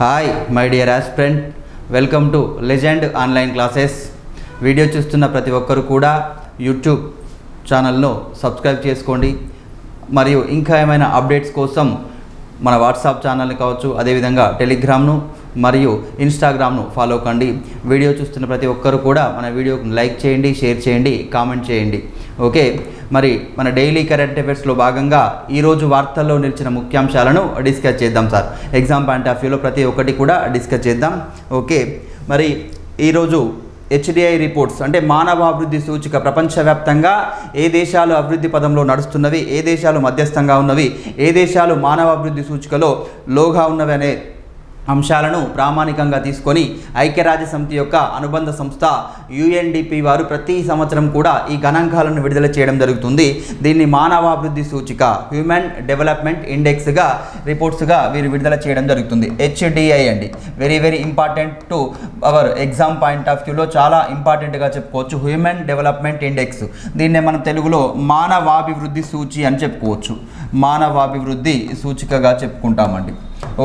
Hi my dear aspirant welcome to legend online classes video చూస్తున్న ప్రతి ఒక్కరు కూడా యూట్యూబ్ ఛానల్ను సబ్స్క్రైబ్ చేసుకోండి. మరియు ఇంకా ఏమైనా అప్డేట్స్ కోసం మన వాట్సాప్ ఛానల్ని కావచ్చు అదేవిధంగా టెలిగ్రామ్ను మరియు ఇన్స్టాగ్రామ్ను ఫాలో కండి. వీడియో చూస్తున్న ప్రతి ఒక్కరు కూడా మన వీడియోకు లైక్ చేయండి షేర్ చేయండి కామెంట్ చేయండి. ఓకే? మరి మన డైలీ కరెంట్ అఫైర్స్లో భాగంగా ఈరోజు వార్తల్లో నిలిచిన ముఖ్యాంశాలను డిస్కస్ చేద్దాం సార్. ఎగ్జామ్ పాయింట్ ఆఫ్ వ్యూలో ప్రతి ఒక్కటి కూడా డిస్కస్ చేద్దాం. ఓకే? మరి ఈరోజు హెచ్డిఐ రిపోర్ట్స్ అంటే మానవ అభివృద్ధి సూచిక ప్రపంచవ్యాప్తంగా ఏ దేశాలు అభివృద్ధి పదంలో నడుస్తున్నవి ఏ దేశాలు మధ్యస్థంగా ఉన్నవి ఏ దేశాలు మానవ అభివృద్ధి సూచికలో లోగా ఉన్నవి అనే అంశాలను ప్రామాణికంగా తీసుకొని ఐక్యరాజ్య సమితి యొక్క అనుబంధ సంస్థ యుఎన్డిపి వారు ప్రతి సంవత్సరం కూడా ఈ గణాంకాలను విడుదల చేయడం జరుగుతుంది. దీన్ని మానవాభివృద్ధి సూచిక హ్యూమన్ డెవలప్మెంట్ ఇండెక్స్గా రిపోర్ట్స్గా వీరు విడుదల చేయడం జరుగుతుంది. హెచ్డిఐ అండి. Very very important to our exam point of వ్యూలో చాలా ఇంపార్టెంట్గా చెప్పుకోవచ్చు. Human development index. దీన్నే మనం తెలుగులో మానవాభివృద్ధి సూచి అని చెప్పుకోవచ్చు. మానవాభివృద్ధి సూచికగా చెప్పుకుంటామండి.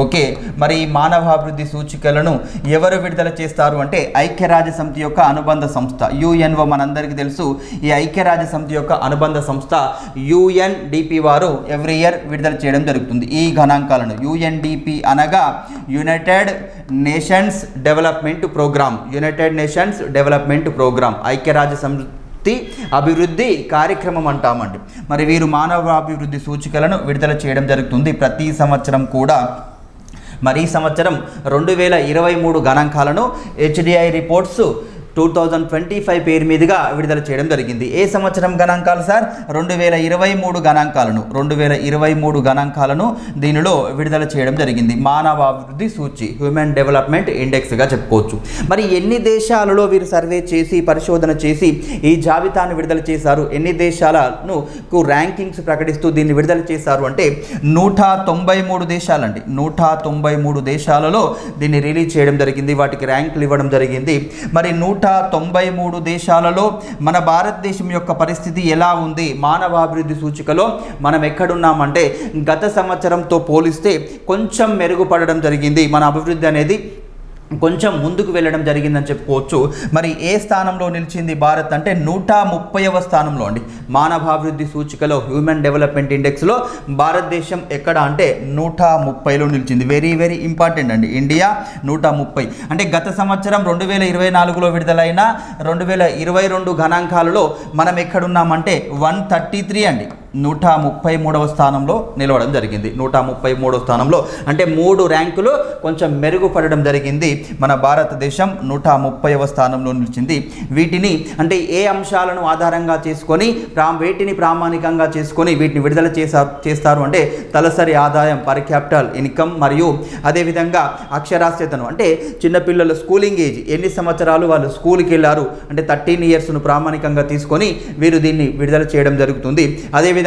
ఓకే మరి ఈ మానవాభివృద్ధి సూచికలను ఎవరు విడుదల చేస్తారు అంటే ఐక్యరాజ్య సమితి యొక్క అనుబంధ సంస్థ యుఎన్ఓ మనందరికీ తెలుసు. ఈ ఐక్యరాజ్య సమితి యొక్క అనుబంధ సంస్థ యుఎన్డిపి వారు ఎవ్రీ ఇయర్ విడుదల చేయడం జరుగుతుంది. ఈ గణాంకాలను యుఎన్డిపి అనగా united nations development programme united nations development programme ఐక్యరాజ్య సమితి అభివృద్ధి కార్యక్రమం అంటామండి. మరి వీరు మానవాభివృద్ధి సూచికలను విడుదల చేయడం జరుగుతుంది. ప్రతి సంవత్సరం కూడా మరి ఈ సంవత్సరం రెండు వేల ఇరవై మూడు గణాంకాలను HDI reports two thousand twenty five పేరు మీదుగా విడుదల చేయడం జరిగింది. ఏ సంవత్సరం గణాంకాలు సార్? రెండు వేల ఇరవై మూడు గణాంకాలను. రెండు వేల ఇరవై మూడు గణాంకాలను దీనిలో విడుదల చేయడం జరిగింది. మానవాభివృద్ధి సూచి హ్యూమన్ డెవలప్మెంట్ ఇండెక్స్గా చెప్పుకోవచ్చు. మరి ఎన్ని దేశాలలో వీరు సర్వే చేసి పరిశోధన చేసి ఈ జాబితాను విడుదల చేశారు? ఎన్ని దేశాలను ర్యాంకింగ్స్ ప్రకటిస్తూ దీన్ని విడుదల చేశారు అంటే నూట తొంభై మూడు దేశాలండి. నూట తొంభై మూడు దేశాలలో దీన్ని రిలీజ్ చేయడం జరిగింది. వాటికి ర్యాంకులు ఇవ్వడం జరిగింది. మరి నూట తొంభై మూడు దేశాలలో మన భారతదేశం యొక్క పరిస్థితి ఎలా ఉంది? మానవాభివృద్ధి సూచికలో మనం ఎక్కడున్నామంటే గత సంవత్సరంతో పోలిస్తే కొంచెం మెరుగుపడడం జరిగింది. మన అభివృద్ధి అనేది కొంచెం ముందుకు వెళ్ళడం జరిగిందని చెప్పుకోవచ్చు. మరి ఏ స్థానంలో నిలిచింది భారత్ అంటే నూట ముప్పైవ స్థానంలో అండి. మానవాభివృద్ధి సూచికలో హ్యూమన్ డెవలప్మెంట్ ఇండెక్స్లో భారతదేశం ఎక్కడ అంటే నూట ముప్పైలో నిలిచింది. వెరీ వెరీ ఇంపార్టెంట్ అండి. ఇండియా నూట ముప్పై అంటే గత సంవత్సరం రెండు వేల ఇరవై నాలుగులో విడుదలైన రెండు వేల ఇరవై రెండు గణాంకాలలో మనం ఎక్కడున్నామంటే వన్ థర్టీ త్రీ అండి. నూట ముప్పై మూడవ స్థానంలో నిలవడం జరిగింది. నూట ముప్పై మూడవ స్థానంలో అంటే మూడు ర్యాంకులు కొంచెం మెరుగుపడడం జరిగింది. మన భారతదేశం నూట ముప్పైవ స్థానంలో నిలిచింది. వీటిని అంటే ఏ అంశాలను ఆధారంగా చేసుకొని ప్రా వేటిని ప్రామాణికంగా చేసుకొని వీటిని విడుదల చేసా చేస్తారు అంటే తలసరి ఆదాయం పర్ క్యాపిటల్ ఇన్కమ్ మరియు అదేవిధంగా అక్షరాస్యతను. అంటే చిన్నపిల్లల స్కూలింగ్ ఏజ్ ఎన్ని సంవత్సరాలు వాళ్ళు స్కూల్కి వెళ్ళారు అంటే థర్టీన్ ఇయర్స్ను ప్రామాణికంగా తీసుకొని వీరు దీన్ని విడుదల చేయడం జరుగుతుంది. అదేవిధంగా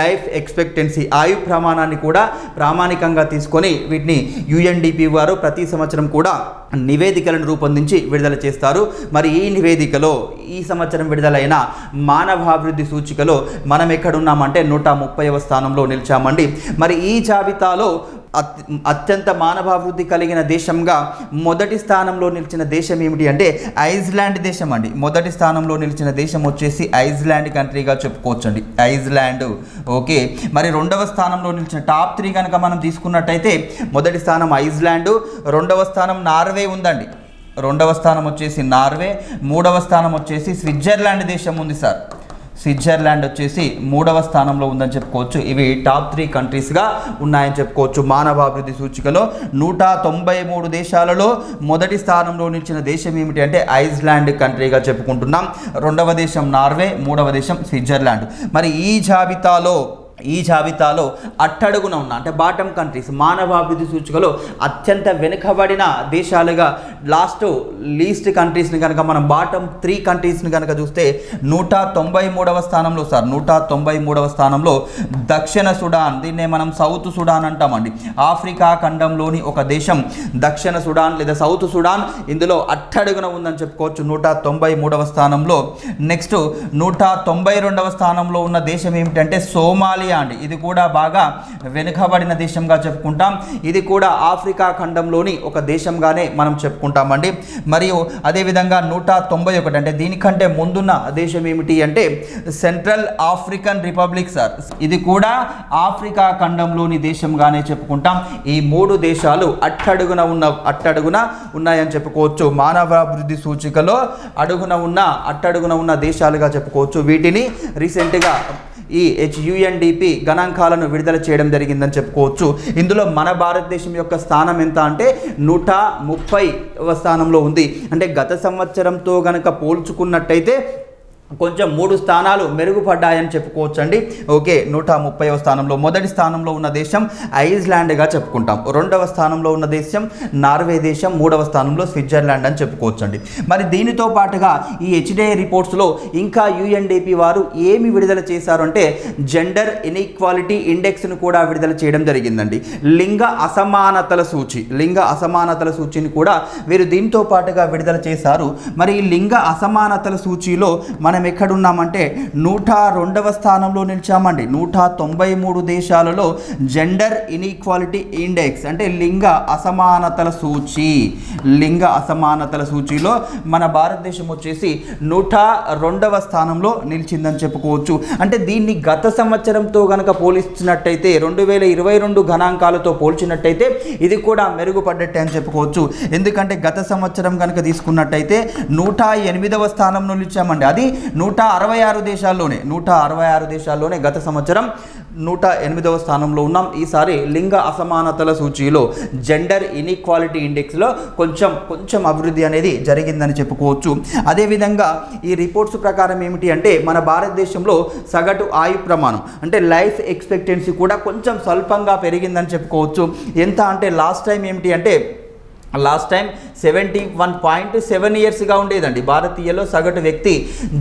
లైఫ్ ఎక్స్పెక్టెన్సీ ఆయు ప్రమాణాన్ని కూడా ప్రామాణికంగా తీసుకొని వీటిని యుఎన్డిపి వారు ప్రతి సంవత్సరం కూడా నివేదికలను రూపొందించి విడుదల చేస్తారు. మరి ఈ నివేదికలో ఈ సంవత్సరం విడుదలైన మానవాభివృద్ధి సూచికలో మనం ఎక్కడున్నామంటే నూట ముప్పైవ స్థానంలో నిలిచామండి. మరి ఈ జాబితాలో అత్యంత మానవాభివృద్ధి కలిగిన దేశంగా మొదటి స్థానంలో నిలిచిన దేశం ఏమిటి అంటే ఐస్లాండ్ దేశం అండి. మొదటి స్థానంలో నిలిచిన దేశం వచ్చేసి ఐస్లాండ్ కంట్రీగా చెప్పుకోవచ్చు అండి ఐజ్లాండ్ ఓకే. మరి రెండవ స్థానంలో నిలిచిన టాప్ త్రీ కనుక మనం తీసుకున్నట్టయితే మొదటి స్థానం ఐజ్లాండ్ రెండవ స్థానం నార్వే ఉందండి. రెండవ స్థానం వచ్చేసి నార్వే మూడవ స్థానం వచ్చేసి స్విట్జర్లాండ్ దేశం ఉంది సార్. స్విట్జర్లాండ్ వచ్చేసి మూడవ స్థానంలో ఉందని చెప్పుకోవచ్చు. ఇవి టాప్ త్రీ కంట్రీస్గా ఉన్నాయని చెప్పుకోవచ్చు. మానవాభివృద్ధి సూచికలో నూట తొంభై మూడు దేశాలలో మొదటి స్థానంలో నిలిచిన దేశం ఏమిటి అంటే ఐస్లాండ్ కంట్రీగా చెప్పుకుంటున్నాం. రెండవ దేశం నార్వే మూడవ దేశం స్విట్జర్లాండ్. మరి ఈ జాబితాలో ఈ జాబితాలో అట్టడుగున ఉన్న అంటే బాటమ్ కంట్రీస్ మానవాభివృద్ధి సూచికలో అత్యంత వెనుకబడిన దేశాలుగా లాస్ట్ లీస్ట్ కంట్రీస్ని కనుక మనం బాటమ్ త్రీ కంట్రీస్ని కనుక చూస్తే నూట తొంభై మూడవ స్థానంలో సార్ నూట తొంభై మూడవ స్థానంలో దక్షిణ సుడాన్ దీన్నే మనం సౌత్ సుడాన్ అంటామండి. ఆఫ్రికా ఖండంలోని ఒక దేశం దక్షిణ సుడాన్ లేదా సౌత్ సుడాన్ ఇందులో అట్టడుగున ఉందని చెప్పుకోవచ్చు. నూట తొంభై మూడవ స్థానంలో నెక్స్ట్ నూట తొంభై రెండవ స్థానంలో ఉన్న దేశం ఏమిటంటే సోమాలియా. సోమాలియా అండి ఇది కూడా బాగా వెనుకబడిన దేశంగా చెప్పుకుంటాం. ఇది కూడా ఆఫ్రికా ఖండంలోని ఒక దేశంగానే మనం చెప్పుకుంటామండి. మరియు అదేవిధంగా నూట తొంభై ఒకటి అంటే దీనికంటే ముందున్న దేశం ఏమిటి అంటే సెంట్రల్ ఆఫ్రికన్ రిపబ్లిక్ సార్. ఇది కూడా ఆఫ్రికా ఖండంలోని దేశంగానే చెప్పుకుంటాం. ఈ మూడు దేశాలు అట్టడుగున ఉన్న అట్టడుగున ఉన్నాయని చెప్పుకోవచ్చు. మానవాభివృద్ధి సూచికలో అడుగున ఉన్న అట్టడుగున ఉన్న దేశాలుగా చెప్పుకోవచ్చు. వీటిని రీసెంట్గా ఈ హెచ్యుఎన్డిపి గణాంకాలను విడుదల చేయడం జరిగిందని చెప్పుకోవచ్చు. ఇందులో మన భారతదేశం యొక్క స్థానం ఎంత అంటే నూట ముప్పై స్థానంలో ఉంది. అంటే గత సంవత్సరంతో గనక పోల్చుకున్నట్టయితే కొంచెం మూడు స్థానాలు మెరుగుపడ్డాయని చెప్పుకోవచ్చండి. ఓకే నూట ముప్పైవ స్థానంలో మొదటి స్థానంలో ఉన్న దేశం ఐస్లాండ్గా చెప్పుకుంటాం. రెండవ స్థానంలో ఉన్న దేశం నార్వే దేశం మూడవ స్థానంలో స్విట్జర్లాండ్ అని చెప్పుకోవచ్చండి. మరి దీనితో పాటుగా ఈ హెచ్డిఐ రిపోర్ట్స్లో ఇంకా యుఎన్డిపి వారు ఏమి విడుదల చేశారు అంటే జెండర్ ఇన్ఈక్వాలిటీ ఇండెక్స్ను కూడా విడుదల చేయడం జరిగిందండి. లింగ అసమానతల సూచి లింగ అసమానతల సూచిని కూడా వీరు దీంతో పాటుగా విడుదల చేశారు. మరి ఈ లింగ అసమానతల సూచిలో మనం ఎక్కడున్నామంటే నూట రెండవ స్థానంలో నిలిచామండి. నూట తొంభై మూడు దేశాలలో జెండర్ ఇన్ఈక్వాలిటీ ఇండెక్స్ అంటే లింగ అసమానతల సూచి. లింగ అసమానతల సూచిలో మన భారతదేశం వచ్చేసి నూట రెండవ స్థానంలో నిలిచిందని చెప్పుకోవచ్చు. అంటే దీన్ని గత సంవత్సరంతో గనక పోలిస్తున్నట్టయితే రెండు వేల ఇరవై రెండు గణాంకాలతో పోల్చినట్టయితే ఇది కూడా మెరుగుపడ్డట్టే అని చెప్పుకోవచ్చు. ఎందుకంటే గత సంవత్సరం కనుక తీసుకున్నట్టయితే నూట ఎనిమిదవ స్థానంలో నిలిచామండి. అది నూట అరవై ఆరు దేశాల్లోనే నూట అరవై ఆరు దేశాల్లోనే గత సంవత్సరం నూట ఎనిమిదవ స్థానంలో ఉన్నాం. ఈసారి లింగ అసమానతల సూచీలో జెండర్ ఇన్ఈక్వాలిటీ ఇండెక్స్లో కొంచెం కొంచెం అభివృద్ధి అనేది జరిగిందని చెప్పుకోవచ్చు. అదేవిధంగా ఈ రిపోర్ట్స్ ప్రకారం ఏమిటి అంటే మన భారతదేశంలో సగటు ఆయు ప్రమాణం అంటే లైఫ్ ఎక్స్పెక్టెన్సీ కూడా కొంచెం స్వల్పంగా పెరిగిందని చెప్పుకోవచ్చు. ఎంత అంటే లాస్ట్ టైం ఏమిటి అంటే last time seventy one point seven ఇయర్స్గా ఉండేదండి. భారతీయలో సగటు వ్యక్తి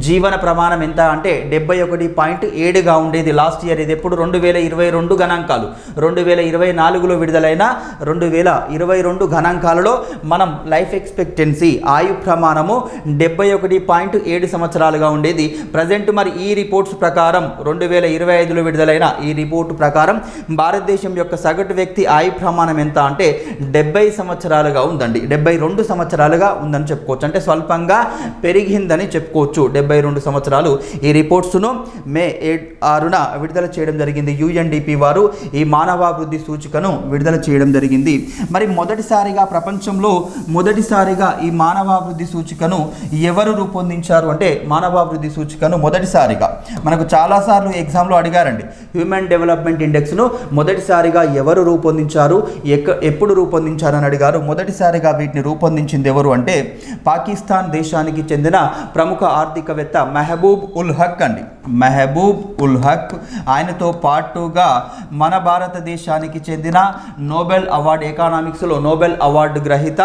జీవన ప్రమాణం ఎంత అంటే డెబ్బై ఒకటి పాయింట్ ఏడుగా ఉండేది. లాస్ట్ ఇయర్ ఇది ఎప్పుడు రెండు వేల ఇరవై రెండు గణాంకాలు. రెండు వేల ఇరవై నాలుగులో విడుదలైన రెండు వేల ఇరవై రెండు గణాంకాలలో మనం లైఫ్ ఎక్స్పెక్టెన్సీ ఆయు ప్రమాణము డెబ్బై ఒకటి పాయింట్ ఏడు సంవత్సరాలుగా ఉండేది. ప్రజెంట్ మరి ఈ రిపోర్ట్స్ ప్రకారం రెండు వేల ఇరవై ఐదులో విడుదలైన ఈ రిపోర్టు ప్రకారం భారతదేశం యొక్క సగటు వ్యక్తి ఆయు ప్రమాణం ఎంత అంటే డెబ్బై సంవత్సరాలుగా ఉందండి. డెబ్బై రెండు సంవత్సరాలుగా ఉందని చెప్పుకోవచ్చు. అంటే స్వల్పంగా పెరిగిందని చెప్పుకోవచ్చు. డెబ్బై రెండు సంవత్సరాలు ఈ రిపోర్ట్స్ను మే ఏ ఆరున విడుదల చేయడం జరిగింది. యుఎన్డిపి వారు ఈ మానవాభివృద్ధి సూచికను విడుదల చేయడం జరిగింది. మరి మొదటిసారిగా ప్రపంచంలో మొదటిసారిగా ఈ మానవాభివృద్ధి సూచికను ఎవరు రూపొందించారు అంటే మానవాభివృద్ధి సూచికను మొదటిసారిగా మనకు చాలాసార్లు ఎగ్జామ్లో అడిగారండి. హ్యూమన్ డెవలప్మెంట్ ఇండెక్స్ను మొదటిసారిగా ఎవరు రూపొందించారు? ఎక్క ఎప్పుడు రూపొందించారని అడిగారు. మొదటి మొదటిసారిగా వీటిని రూపొందించింది ఎవరు అంటే పాకిస్తాన్ దేశానికి చెందిన ప్రముఖ ఆర్థికవేత్త మెహబూబ్ ఉల్ హక్ అండి. మెహబూబ్ ఉల్ హక్ ఆయనతో పాటుగా మన భారతదేశానికి చెందిన నోబెల్ అవార్డు ఎకానామిక్స్లో నోబెల్ అవార్డు గ్రహీత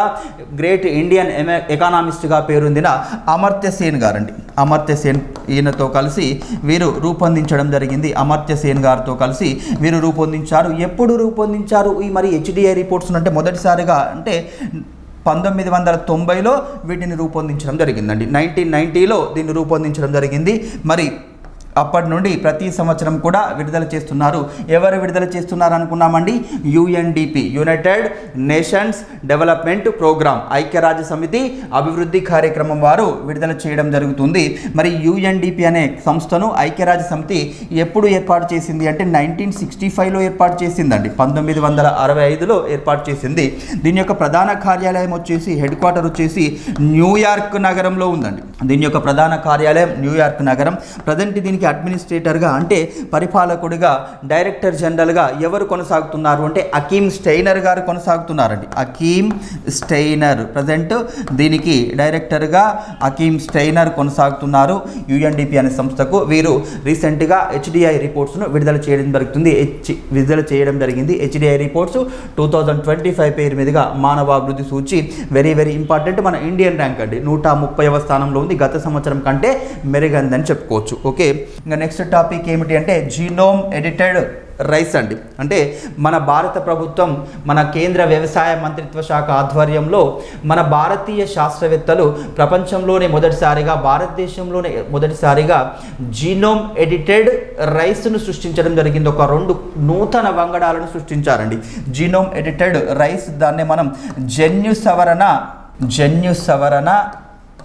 గ్రేట్ ఇండియన్ ఎకానామిస్ట్గా పేరొందిన అమర్త్య సేన్ గారండి. అమర్త్య సేన్ ఈయనతో కలిసి వీరు రూపొందించడం జరిగింది. అమర్త్య సేన్ గారితో కలిసి వీరు రూపొందించారు. ఎప్పుడు రూపొందించారు? ఈ మరి హెచ్డిఐ రిపోర్ట్స్ అంటే మొదటిసారిగా అంటే పంతొమ్మిది వందల తొంభైలో వీటిని రూపొందించడం జరిగిందండి. నైన్టీన్ నైంటీలో దీన్ని రూపొందించడం జరిగింది. మరి అప్పటి నుండి ప్రతి సంవత్సరం కూడా విడుదల చేస్తున్నారు. ఎవరు విడుదల చేస్తున్నారు అనుకున్నామండి? UNDP united nations development programme ఐక్యరాజ్య సమితి అభివృద్ధి కార్యక్రమం వారు విడుదల చేయడం జరుగుతుంది. మరి యుఎన్డిపి అనే సంస్థను ఐక్యరాజ్య సమితి ఎప్పుడు ఏర్పాటు చేసింది అంటే నైన్టీన్ సిక్స్టీ ఫైవ్లో ఏర్పాటు చేసిందండి. పంతొమ్మిది వందల అరవై ఐదులో ఏర్పాటు చేసింది. దీని యొక్క ప్రధాన కార్యాలయం వచ్చేసి హెడ్ క్వార్టర్ వచ్చేసి న్యూయార్క్ నగరంలో ఉందండి. దీని యొక్క ప్రధాన కార్యాలయం న్యూయార్క్ నగరం. ప్రజెంట్ దీనికి అడ్మినిస్ట్రేటర్గా అంటే పరిపాలకుడిగా డైరెక్టర్ జనరల్గా ఎవరు కొనసాగుతున్నారు అంటే అకీమ్ స్టైనర్ గారు కొనసాగుతున్నారండి. అకీమ్ స్టైనర్. ప్రజెంట్ దీనికి డైరెక్టర్గా అకీమ్ స్టైనర్ కొనసాగుతున్నారు యుఎన్డిపి అనే సంస్థకు. వీరు రీసెంట్గా హెచ్డిఐ రిపోర్ట్స్ను విడుదల చేయడం జరుగుతుంది. హెచ్ విడుదల చేయడం జరిగింది. HDI reports two thousand twenty five పేరు మీదుగా మానవాభివృద్ధి సూచి వెరీ వెరీ ఇంపార్టెంట్. మన ఇండియన్ ర్యాంక్ అండి. నూట ముప్పైవ స్థానంలో ఉంది. గత సంవత్సరం కంటే మెరుగైందని చెప్పుకోవచ్చు. ఓకే? ఇంకా నెక్స్ట్ టాపిక్ ఏమిటి అంటే జీనోమ్ ఎడిటెడ్ రైస్ అండి. అంటే మన భారత ప్రభుత్వం మన కేంద్ర వ్యవసాయ మంత్రిత్వ శాఖ ఆధ్వర్యంలో మన భారతీయ శాస్త్రవేత్తలు ప్రపంచంలోనే మొదటిసారిగా భారతదేశంలోనే మొదటిసారిగా జీనోమ్ ఎడిటెడ్ రైస్ను సృష్టించడం జరిగింది. ఒక రెండు నూతన వంగడాలను సృష్టించారండి. జీనోమ్ ఎడిటెడ్ రైస్ దాన్ని మనం జన్యు సవరణ జన్యు సవరణ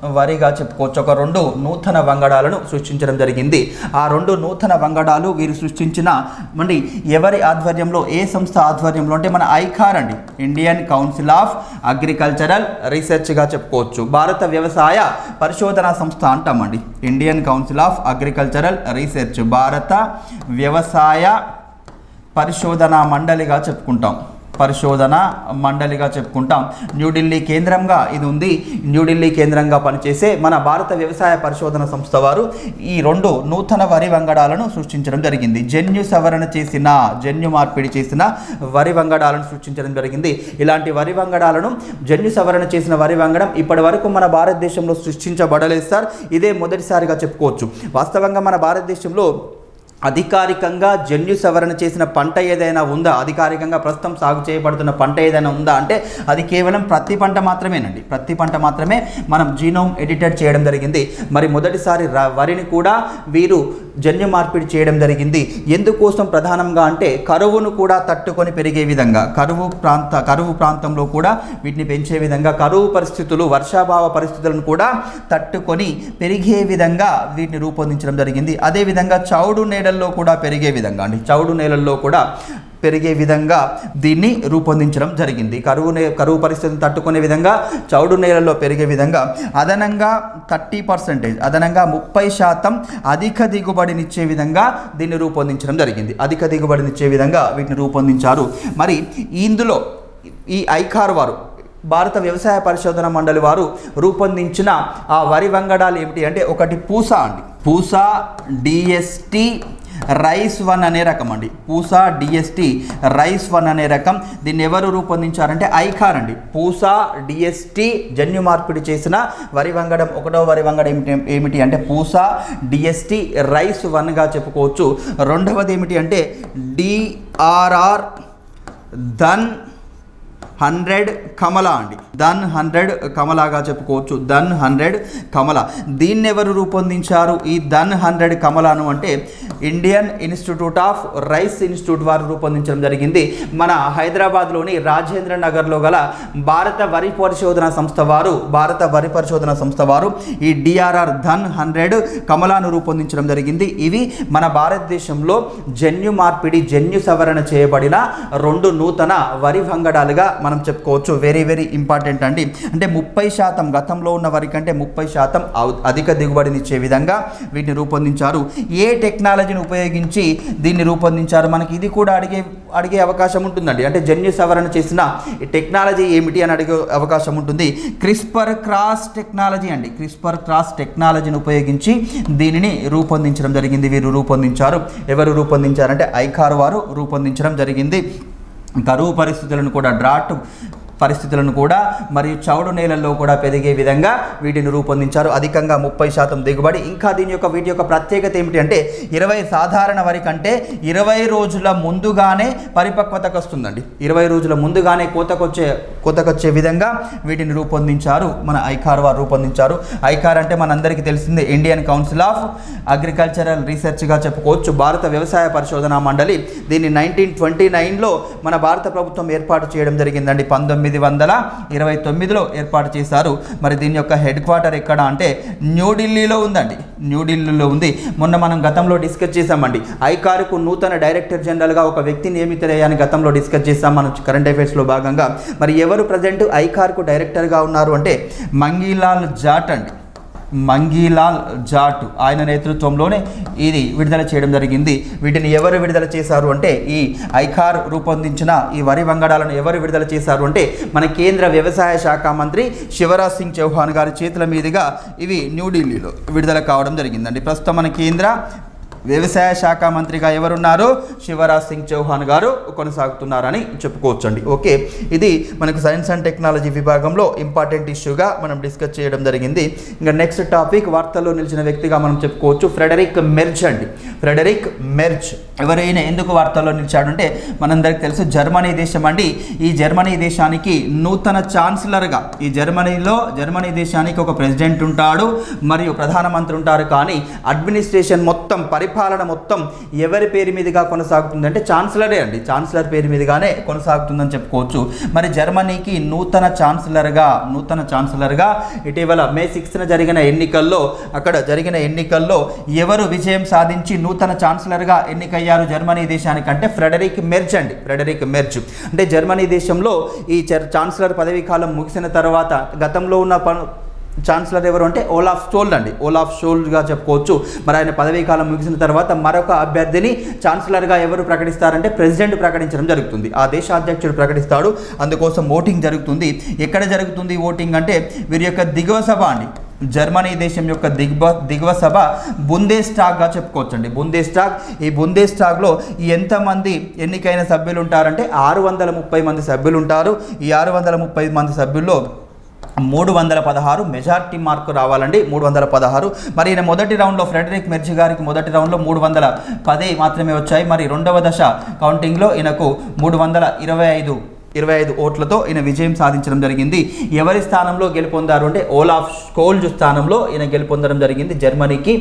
వరిగా చెప్పుకోవచ్చు. ఒక రెండు నూతన వంగడాలను సృష్టించడం జరిగింది. ఆ రెండు నూతన వంగడాలు వీరు సృష్టించిన మరి ఎవరి ఆధ్వర్యంలో? ఏ సంస్థ ఆధ్వర్యంలో? అంటే మన ఐకార్ అండి. ఇండియన్ కౌన్సిల్ ఆఫ్ అగ్రికల్చరల్ రీసెర్చ్గా చెప్పుకోవచ్చు. భారత వ్యవసాయ పరిశోధనా సంస్థ అంటామండి Indian council of agricultural research. భారత వ్యవసాయ పరిశోధనా మండలిగా చెప్పుకుంటాం. పరిశోధన మండలిగా చెప్పుకుంటాం. న్యూఢిల్లీ కేంద్రంగా ఇది ఉంది. న్యూఢిల్లీ కేంద్రంగా పనిచేసే మన భారత వ్యవసాయ పరిశోధన సంస్థ వారు ఈ రెండు నూతన వరి వంగడాలను సృష్టించడం జరిగింది. జన్యు సవరణ చేసిన జన్యు మార్పిడి చేసిన వరి వంగడాలను సృష్టించడం జరిగింది. ఇలాంటి వరి వంగడాలను జన్యు సవరణ చేసిన వరి వంగడం ఇప్పటి వరకు మన భారతదేశంలో సృష్టించబడలేదు సార్. ఇదే మొదటిసారిగా చెప్పుకోవచ్చు. వాస్తవంగా మన భారతదేశంలో అధికారికంగా జన్యు సవరణ చేసిన పంట ఏదైనా ఉందా? అధికారికంగా ప్రస్తుతం సాగు చేయబడుతున్న పంట ఏదైనా ఉందా? అంటే అది కేవలం ప్రతి పంట మాత్రమేనండి. ప్రతి పంట మాత్రమే మనం జీనోమ్ ఎడిటెడ్ చేయడం జరిగింది. మరి మొదటిసారి ర- వరిని కూడా వీరు జన్యు మార్పిడి చేయడం జరిగింది. ఎందుకోసం ప్రధానంగా అంటే కరువును కూడా తట్టుకొని పెరిగే విధంగా కరువు ప్రాంత కరువు ప్రాంతంలో కూడా వీటిని పెంచే విధంగా కరువు పరిస్థితులు వర్షాభావ పరిస్థితులను కూడా తట్టుకొని పెరిగే విధంగా వీటిని రూపొందించడం జరిగింది. అదేవిధంగా చౌడు నేలల్లో కూడా పెరిగే విధంగా అండి. చౌడు నేలల్లో కూడా పెరిగే విధంగా దీన్ని రూపొందించడం జరిగింది. కరువు నే కరువు పరిస్థితిని తట్టుకునే విధంగా చౌడు నేలల్లో పెరిగే విధంగా అదనంగా థర్టీ పర్సెంటేజ్ అదనంగా ముప్పై శాతం అధిక దిగుబడినిచ్చే విధంగా దీన్ని రూపొందించడం జరిగింది. అధిక దిగుబడినిచ్చే విధంగా వీటిని రూపొందించారు. మరి ఇందులో ఈ ఐకార్ వారు భారత వ్యవసాయ పరిశోధన మండలి వారు రూపొందించిన ఆ వరి వంగడాలు ఏమిటి అంటే ఒకటి పూసా అండి. పూసా డిఎస్టి రైస్ వన్ అనే రకం అండి. పూసా డిఎస్టి రైస్ వన్ అనే రకం. దీన్ని ఎవరు రూపొందించారంటే ఐకార్ అండి. పూసా డిఎస్టి జన్యు మార్పిడి చేసిన వరి వంగడం ఒకటో వరి వంగడం ఏమిటి ఏమిటి అంటే పూసా డిఎస్టి రైస్ వన్గా చెప్పుకోవచ్చు. రెండవది ఏమిటి అంటే డిఆర్ఆర్ ధన్ హండ్రెడ్ కమలా అండి. దన్ హండ్రెడ్ కమలాగా చెప్పుకోవచ్చు. దన్ హండ్రెడ్ కమల. దీన్ని ఎవరు రూపొందించారు? ఈ దన్ హండ్రెడ్ కమలాను అంటే Indian institute of rice institute వారు రూపొందించడం జరిగింది. మన హైదరాబాద్లోని రాజేంద్ర నగర్లో గల భారత వరి పరిశోధన సంస్థ వారు భారత వరి పరిశోధన సంస్థ వారు ఈ డిఆర్ఆర్ ధన్ హండ్రెడ్ కమలాను రూపొందించడం జరిగింది. ఇవి మన భారతదేశంలో జన్యు మార్పిడి జన్యు సవరణ చేయబడిన రెండు నూతన వరి వంగడాలుగా మనం చెప్పుకోవచ్చు. వెరీ వెరీ ఇంపార్టెంట్ అండి అంటే ముప్పై శాతం గతంలో ఉన్న వారి కంటే ముప్పై శాతం అధిక దిగుబడినిచ్చే విధంగా వీటిని రూపొందించారు. ఏ టెక్నాలజీని ఉపయోగించి దీన్ని రూపొందించారు? మనకి ఇది కూడా అడిగే అడిగే అవకాశం ఉంటుందండి. అంటే జన్యు సవరణ చేసిన టెక్నాలజీ ఏమిటి అని అడిగే అవకాశం ఉంటుంది. క్రిస్పర్ క్రాస్ టెక్నాలజీ అండి. క్రిస్పర్ క్రాస్ టెక్నాలజీని ఉపయోగించి దీనిని రూపొందించడం జరిగింది. వీరు రూపొందించారు. ఎవరు రూపొందించారంటే ఐకార్ వారు రూపొందించడం జరిగింది. కరువు పరిస్థితులను కూడా డ్రాట్ పరిస్థితులను కూడా మరియు చౌడు నేలల్లో కూడా పెరిగే విధంగా వీటిని రూపొందించారు. అధికంగా ముప్పై శాతం దిగుబడి. ఇంకా దీని యొక్క వీటి యొక్క ప్రత్యేకత ఏమిటి అంటే ఇరవై సాధారణ వరి కంటే ఇరవై రోజుల ముందుగానే పరిపక్వతకు వస్తుందండి. ఇరవై రోజుల ముందుగానే కోతకొచ్చే కోతకొచ్చే విధంగా వీటిని రూపొందించారు. మన ఐకార్ వారు రూపొందించారు. ఐకార్ అంటే మనందరికీ తెలిసిందే ఇండియన్ కౌన్సిల్ ఆఫ్ అగ్రికల్చరల్ రీసెర్చ్గా చెప్పుకోవచ్చు. భారత వ్యవసాయ పరిశోధన మండలి దీన్ని నైన్టీన్ ట్వంటీ నైన్లో మన భారత ప్రభుత్వం ఏర్పాటు చేయడం జరిగిందండి. పంతొమ్మిది వందల ఇరవై తొమ్మిదిలో ఏర్పాటు చేశారు. మరి దీని యొక్క హెడ్ క్వార్టర్ ఎక్కడ అంటే న్యూఢిల్లీలో ఉందండి. న్యూఢిల్లీలో ఉంది. మొన్న మనం గతంలో డిస్కస్ చేసామండి ఐకార్కు నూతన డైరెక్టర్ జనరల్గా ఒక వ్యక్తి నియమితులయ్యాని గతంలో డిస్కస్ చేసాం మనం కరెంట్ అఫైర్స్లో భాగంగా. మరి ఎవరు ప్రజెంట్ ఐకార్కు డైరెక్టర్గా ఉన్నారు అంటే మంగీలాల్ జాట్ అండి. మంగీలాల్ జాట్ ఆయన నేతృత్వంలోనే ఇది విడుదల చేయడం జరిగింది. వీటిని ఎవరు విడుదల చేశారు అంటే ఈ ఐకార్ రూపొందించిన ఈ వరి వంగడాలను ఎవరు విడుదల చేశారు అంటే మన కేంద్ర వ్యవసాయ శాఖ మంత్రి శివరాజ్ సింగ్ చౌహాన్ గారి చేతుల మీదుగా ఇవి న్యూఢిల్లీలో విడుదల కావడం జరిగిందండి. ప్రస్తుతం మన కేంద్ర వ్యవసాయ శాఖ మంత్రిగా ఎవరున్నారు? శివరాజ్ సింగ్ చౌహాన్ గారు కొనసాగుతున్నారని చెప్పుకోవచ్చండి. ఓకే ఇది మనకు సైన్స్ అండ్ టెక్నాలజీ విభాగంలో ఇంపార్టెంట్ ఇష్యూగా మనం డిస్కస్ చేయడం జరిగింది. ఇంకా నెక్స్ట్ టాపిక్ వార్తల్లో నిలిచిన వ్యక్తిగా మనం చెప్పుకోవచ్చు ఫ్రెడరిక్ మెర్జ్ అండి. Friedrich Merz. ఎవరైనా ఎందుకు వార్తల్లో నిలిచాడంటే మనందరికి తెలుసు జర్మనీ దేశం అండి. ఈ జర్మనీ దేశానికి నూతన ఛాన్సలర్గా ఈ జర్మనీలో జర్మనీ దేశానికి ఒక ప్రెసిడెంట్ ఉంటాడు మరియు ప్రధానమంత్రి ఉంటారు. కానీ అడ్మినిస్ట్రేషన్ మొత్తం పరి పరిపాలన మొత్తం ఎవరి పేరు మీదుగా కొనసాగుతుంది అంటే ఛాన్సలరే అండి. ఛాన్సలర్ పేరు మీదుగానే కొనసాగుతుందని చెప్పుకోవచ్చు. మరి జర్మనీకి నూతన ఛాన్సలర్గా నూతన ఛాన్సలర్గా ఇటీవల మే సిక్స్త్న జరిగిన ఎన్నికల్లో అక్కడ జరిగిన ఎన్నికల్లో ఎవరు విజయం సాధించి నూతన ఛాన్సలర్గా ఎన్నికయ్యారు జర్మనీ దేశానికంటే ఫ్రెడరిక్ మెర్చ్ అండి. ఫ్రెడరిక్ మెర్చ్ అంటే జర్మనీ దేశంలో ఈ ఛాన్సలర్ పదవీ కాలం ముగిసిన తర్వాత గతంలో ఉన్న పను ఛాన్సలర్ ఎవరు అంటే ఓలాఫ్ స్టోల్ అండి. ఓలాఫ్ స్టోల్గా చెప్పుకోవచ్చు. మరి ఆయన పదవీ కాలం ముగిసిన తర్వాత మరొక అభ్యర్థిని ఛాన్సలర్గా ఎవరు ప్రకటిస్తారంటే ప్రెసిడెంట్ ప్రకటించడం జరుగుతుంది. ఆ దేశ అధ్యక్షుడు ప్రకటిస్తాడు. అందుకోసం ఓటింగ్ జరుగుతుంది. ఎక్కడ జరుగుతుంది ఓటింగ్ అంటే వీరి యొక్క దిగువ సభ అండి. జర్మనీ దేశం యొక్క దిగ్బ దిగువ సభ బుందే స్టాక్గా చెప్పుకోవచ్చండి. బుందే స్టాక్ ఈ బుందే స్టాక్లో ఎంతమంది ఎన్నికైన సభ్యులు ఉంటారంటే ఆరు వందల ముప్పై మంది సభ్యులు ఉంటారు ఈ ఆరు వందల ముప్పై మంది సభ్యుల్లో మూడు వందల పదహారు మెజార్టీ మార్కు రావాలండి. మూడు వందల పదహారు. మరి ఈయన మొదటి రౌండ్లో ఫ్రెడరిక్ మెర్జి గారికి మొదటి రౌండ్లో మూడు వందల పది మాత్రమే వచ్చాయి. మరి రెండవ దశ కౌంటింగ్లో ఈయనకు మూడు వందల ఇరవై ఐదు ఇరవై ఐదు ఓట్లతో ఈయన విజయం సాధించడం జరిగింది. ఎవరి స్థానంలో గెలుపొందారు అంటే ఓలాఫ్ స్కోల్జ్ స్థానంలో ఈయన గెలుపొందడం జరిగింది. జర్మనీకి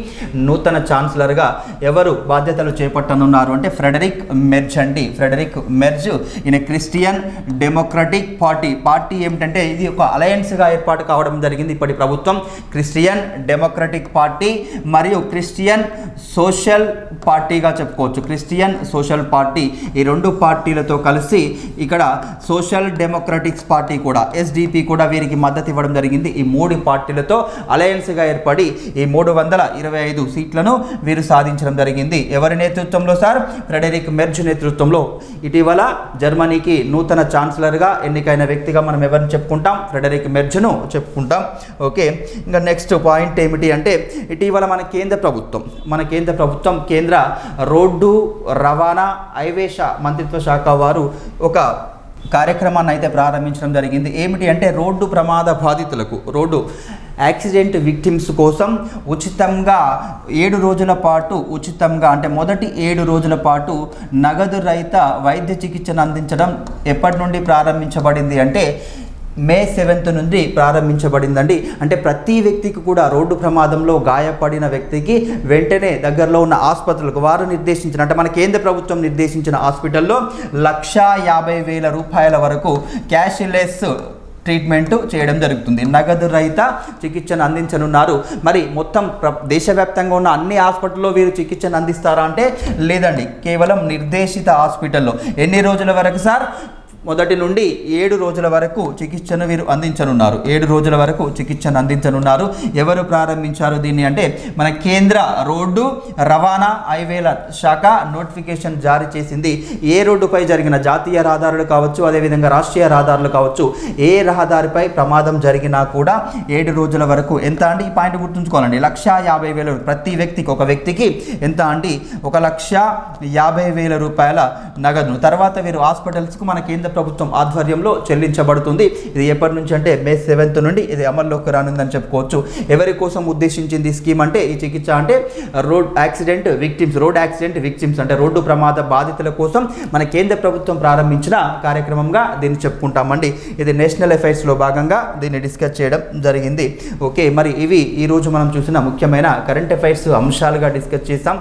నూతన ఛాన్సలర్గా ఎవరు బాధ్యతలు చేపట్టనున్నారు అంటే ఫ్రెడరిక్ మెర్జ్ అండి. ఫ్రెడరిక్ మెర్జ్ ఈయన క్రిస్టియన్ డెమోక్రటిక్ పార్టీ. పార్టీ ఏమిటంటే ఇది ఒక అలయన్స్గా ఏర్పాటు కావడం జరిగింది ఇప్పటి ప్రభుత్వం. క్రిస్టియన్ డెమోక్రటిక్ పార్టీ మరియు క్రిస్టియన్ సోషల్ పార్టీగా చెప్పుకోవచ్చు. క్రిస్టియన్ సోషల్ పార్టీ ఈ రెండు పార్టీలతో కలిసి ఇక్కడ సోషల్ డెమోక్రటిక్స్ పార్టీ కూడా ఎస్డిపి కూడా వీరికి మద్దతు ఇవ్వడం జరిగింది. ఈ మూడు పార్టీలతో అలయన్స్గా ఏర్పడి ఈ మూడు వందల ఇరవై ఐదు సీట్లను వీరు సాధించడం జరిగింది. ఎవరి నేతృత్వంలో సార్? ఫ్రెడరిక్ మెర్జ్ నేతృత్వంలో. ఇటీవల జర్మనీకి నూతన ఛాన్సలర్గా ఎన్నికైన వ్యక్తిగా మనం ఎవరిని చెప్పుకుంటాం? ఫ్రెడరిక్ మెర్జ్ను చెప్పుకుంటాం. ఓకే. ఇంకా నెక్స్ట్ పాయింట్ ఏమిటి అంటే ఇటీవల మన కేంద్ర ప్రభుత్వం మన కేంద్ర ప్రభుత్వం కేంద్ర రోడ్డు రవాణా హైవేష మంత్రిత్వ శాఖ వారు ఒక కార్యక్రమాన్ని అయితే ప్రారంభించడం జరిగింది. ఏమిటి అంటే రోడ్డు ప్రమాద బాధితులకు రోడ్డు యాక్సిడెంట్ విక్టిమ్స్ కోసం ఉచితంగా ఏడు రోజుల పాటు ఉచితంగా అంటే మొదటి ఏడు రోజుల పాటు నగదు రహిత వైద్య చికిత్సను అందించడం ఎప్పటి నుండి ప్రారంభించబడింది అంటే మే సెవెంత్ నుండి ప్రారంభించబడిందండి. అంటే ప్రతి వ్యక్తికి కూడా రోడ్డు ప్రమాదంలో గాయపడిన వ్యక్తికి వెంటనే దగ్గరలో ఉన్న ఆసుపత్రులకు వారు నిర్దేశించిన అంటే మన కేంద్ర ప్రభుత్వం నిర్దేశించిన హాస్పిటల్లో లక్షా యాభై వేల రూపాయల వరకు క్యాష్లెస్ ట్రీట్మెంట్ చేయడం జరుగుతుంది. నగదు రహిత చికిత్సను అందించనున్నారు. మరి మొత్తం ప్ర దేశవ్యాప్తంగా ఉన్న అన్ని హాస్పిటల్లో వీరు చికిత్సను అందిస్తారా అంటే లేదండి. కేవలం నిర్దేశిత హాస్పిటల్లో. ఎన్ని రోజుల వరకు సార్? మొదటి నుండి ఏడు రోజుల వరకు చికిత్సను వీరు అందించనున్నారు. ఏడు రోజుల వరకు చికిత్సను అందించనున్నారు. ఎవరు ప్రారంభించారు దీన్ని అంటే మన కేంద్ర రోడ్డు రవాణా హైవేల శాఖ నోటిఫికేషన్ జారీ చేసింది. ఏ రోడ్డుపై జరిగిన జాతీయ రహదారులు కావచ్చు అదేవిధంగా రాష్ట్రీయ రహదారులు కావచ్చు ఏ రహదారిపై ప్రమాదం జరిగినా కూడా ఏడు రోజుల వరకు ఎంత అండి? ఈ పాయింట్ గుర్తుంచుకోవాలండి. లక్ష యాభై వేల ప్రతి వ్యక్తికి ఒక వ్యక్తికి ఎంత అండి? ఒక లక్ష యాభై వేల రూపాయల నగదును. తర్వాత వీరు హాస్పిటల్స్కు మన కేంద్ర ప్రభుత్వం ఆధ్వర్యంలో చెల్లించబడుతుంది. ఇది ఎప్పటి నుంచి అంటే మే సెవెంత్ నుండి ఇది అమల్లోకి రానుందని చెప్పుకోవచ్చు. ఎవరి కోసం ఉద్దేశించింది స్కీమ్ అంటే ఈ చికిత్స అంటే road accident victims road accident victims అంటే రోడ్డు ప్రమాద బాధితుల కోసం మన కేంద్ర ప్రభుత్వం ప్రారంభించిన కార్యక్రమంగా దీన్ని చెప్పుకుంటామండి. ఇది నేషనల్ అఫైర్స్లో భాగంగా దీన్ని డిస్కస్ చేయడం జరిగింది. ఓకే మరి ఇవి ఈరోజు మనం చూసిన ముఖ్యమైన కరెంట్ అఫైర్స్ అంశాలుగా డిస్కస్ చేస్తాం